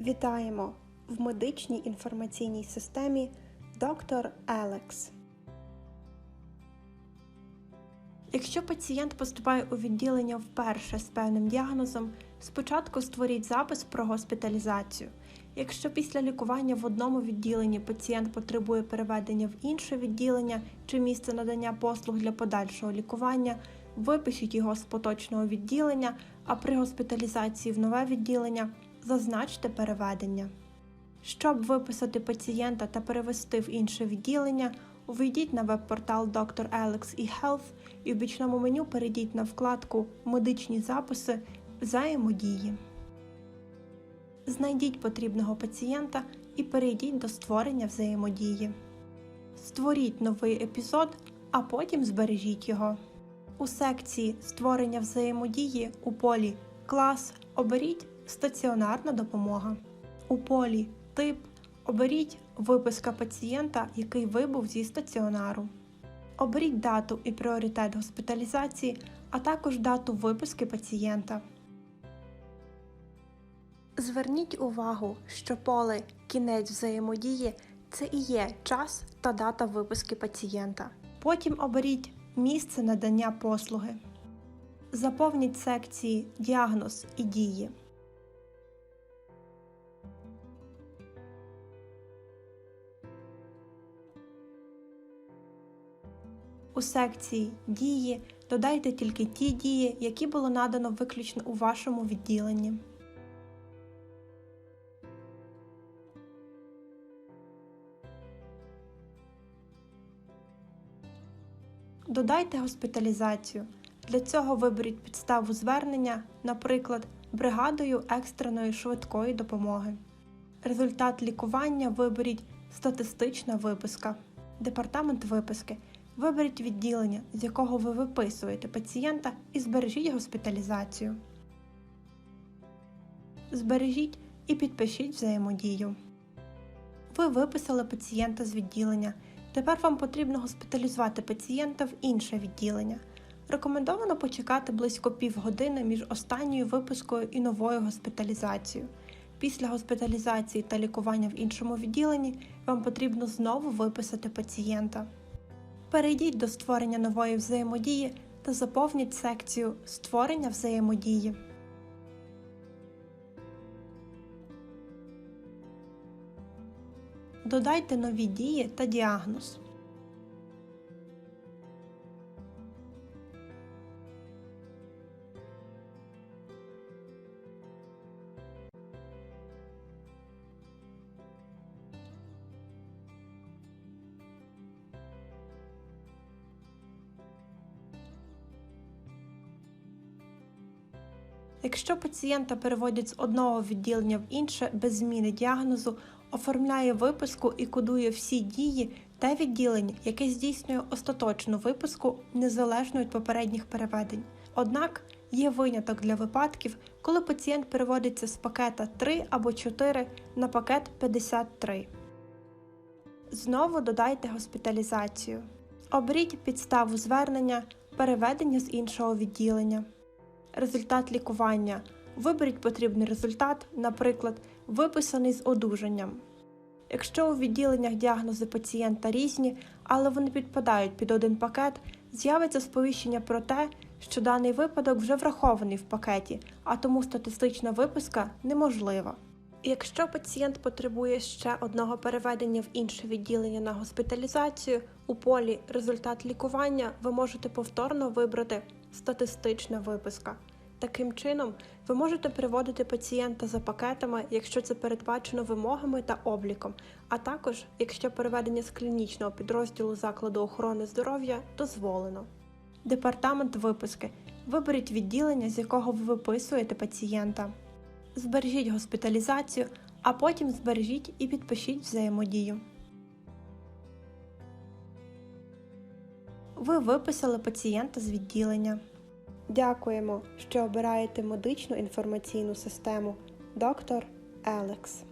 Вітаємо в медичній інформаційній системі доктор Елекс. Якщо пацієнт поступає у відділення вперше з певним діагнозом, спочатку створіть запис про госпіталізацію. Якщо після лікування в одному відділенні пацієнт потребує переведення в інше відділення чи місце надання послуг для подальшого лікування, випишіть його з поточного відділення, а при госпіталізації в нове відділення зазначте переведення. Щоб виписати пацієнта та перевести в інше відділення, увійдіть на веб-портал Dr. Alex eHealth і в бічному меню перейдіть на вкладку Медичні записи взаємодії. Знайдіть потрібного пацієнта і перейдіть до створення взаємодії. Створіть новий епізод, а потім збережіть його. У секції Створення взаємодії у полі Клас оберіть Стаціонарна допомога. У полі Тип оберіть Виписка пацієнта, який вибув зі стаціонару. Оберіть дату і пріоритет госпіталізації, а також дату виписки пацієнта. Зверніть увагу, що поле Кінець взаємодії це і є час та дата виписки пацієнта. Потім оберіть місце надання послуги. Заповніть секції Діагноз і дії. У секції Дії додайте тільки ті дії, які було надано виключно у вашому відділенні. Додайте госпіталізацію. Для цього виберіть підставу звернення, наприклад, бригадою екстреної швидкої допомоги. Результат лікування виберіть статистична виписка. Департамент виписки. Виберіть відділення, з якого ви виписуєте пацієнта, і збережіть госпіталізацію. Збережіть і підпишіть взаємодію. Ви виписали пацієнта з відділення. Тепер вам потрібно госпіталізувати пацієнта в інше відділення. Рекомендовано почекати близько півгодини між останньою випискою і новою госпіталізацією. Після госпіталізації та лікування в іншому відділенні вам потрібно знову виписати пацієнта. Перейдіть до створення нової взаємодії та заповніть секцію Створення взаємодії. Додайте нові дії та діагноз. Якщо пацієнта переводять з одного відділення в інше без зміни діагнозу, оформляє виписку і кодує всі дії те відділення, яке здійснює остаточну виписку незалежно від попередніх переведень. Однак є виняток для випадків, коли пацієнт переводиться з пакета 3 або 4 на пакет 53. Знову додайте госпіталізацію. Оберіть підставу звернення, переведення з іншого відділення. Результат лікування. Виберіть потрібний результат, наприклад, виписаний з одужанням. Якщо у відділеннях діагнози пацієнта різні, але вони підпадають під один пакет, з'явиться сповіщення про те, що даний випадок вже врахований в пакеті, а тому статистична виписка неможлива. Якщо пацієнт потребує ще одного переведення в інше відділення на госпіталізацію, у полі Результат лікування ви можете повторно вибрати Статистична виписка. Таким чином, ви можете переводити пацієнта за пакетами, якщо це передбачено вимогами та обліком, а також якщо переведення з клінічного підрозділу закладу охорони здоров'я дозволено. Департамент виписки. Виберіть відділення, з якого ви виписуєте пацієнта. Збережіть госпіталізацію, а потім збережіть і підпишіть взаємодію. Ви виписали пацієнта з відділення. Дякуємо, що обираєте медичну інформаційну систему доктор Елекс.